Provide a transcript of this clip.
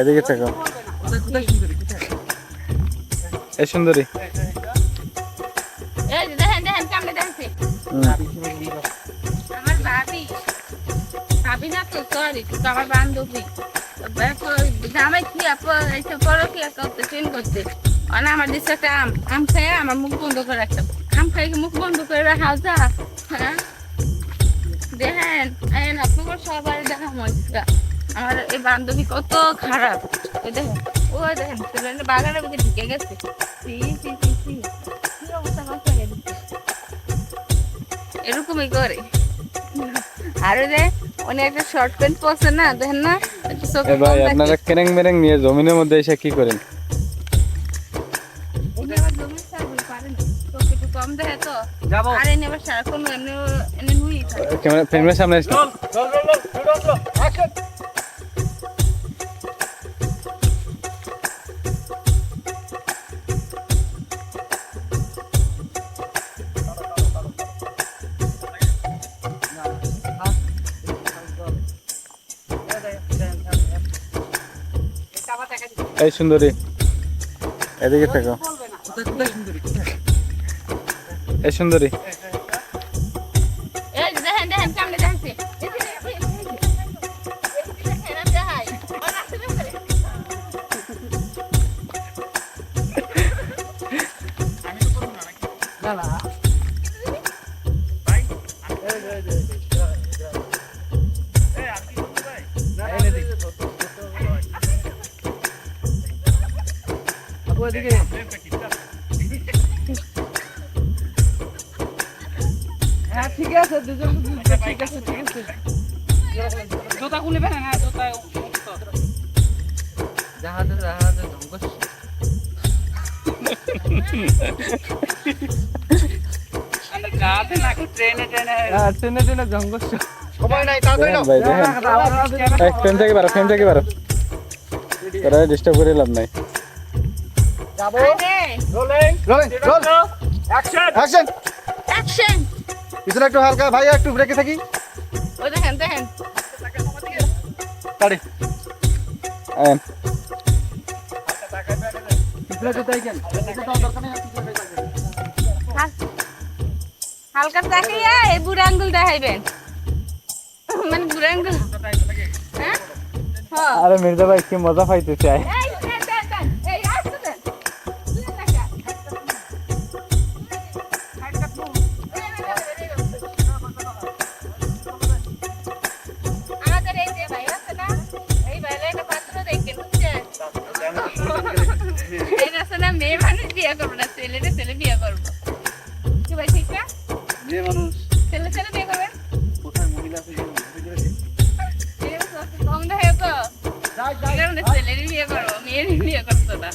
এদিকে থাকো। এই সুন্দরী। আমার ভাবি ভাবি না তো সরি আমার বান্ধবী। জামাই কি এসে পড়ো কি করতে ট্রেন করতে। অনা আমার দিচ্ছে একটা আম আম খেয়ে আমার মুখ বন্ধ করে একটা আম খাই মুখ বন্ধ করে রাখা যা হ্যাঁ? দেখেন আপনার সবাই দেখা মজা। আমার এই বান্ধবী কত খারাপ। ওই দেখেন ও দেখেন ছেলেটা বাগানের মধ্যে ঢুকে গেছে। সি সি সি সি কি অবস্থা করছে এরকমই করে। আর ওই যে উনি একটা শর্ট প্যান্ট পরছে না দেখেন না ভাই আপনারা। কেরেং মেরেং নিয়ে জমিনের মধ্যে এসে কি করেন? উনি আবার এই সুন্দরী। এদিকে থাকো। এই সুন্দরী। এই যে। নাচতে। হ্যাঁ ঠিক আছে দুজন ঠিক আছে ঠিক আছে। জুতা খুলিবে না হ্যাঁ জুতা জাহাজে জাহাজে ধ্বংস ট্রেনে ট্রেনে ট্রেনে ট্রেনে ধ্বংস দেখেন ভাই দেখেন থেকে বারো ফ্রেম থেকে বারো। ডিস্টার্ব করে লাভ নাই। Rolling roll action action! পিছনে একটু হালকা ভাইয়া একটু ব্রেকে থাকি। ও দেখেন দেখেন। তাড়ি আয়েন। পিছনে তো তাই কেন? দরকার নেই পিছনে তাই কেন? হাল- হালকা তাকিয়ে এই বুড়ো আঙ্গুল দেখাইবেন। মানে বুড়ো আঙ্গুল। হ্যাঁ? হ্যাঁ আরে মির্জা ভাই কি মজা পাইতেছে। আয় বিয়ে করব না, ছেলেরে ছেলে বিয়ে করব। কি ভাই, ঠিক না? মানুষ ছেলে ছেলে বিয়ে করবে কোথায় মহিলা আছে আছে? কম দেখে তো। ছেলেরই বিয়ে করব, মেয়েরই বিয়ে করতো না।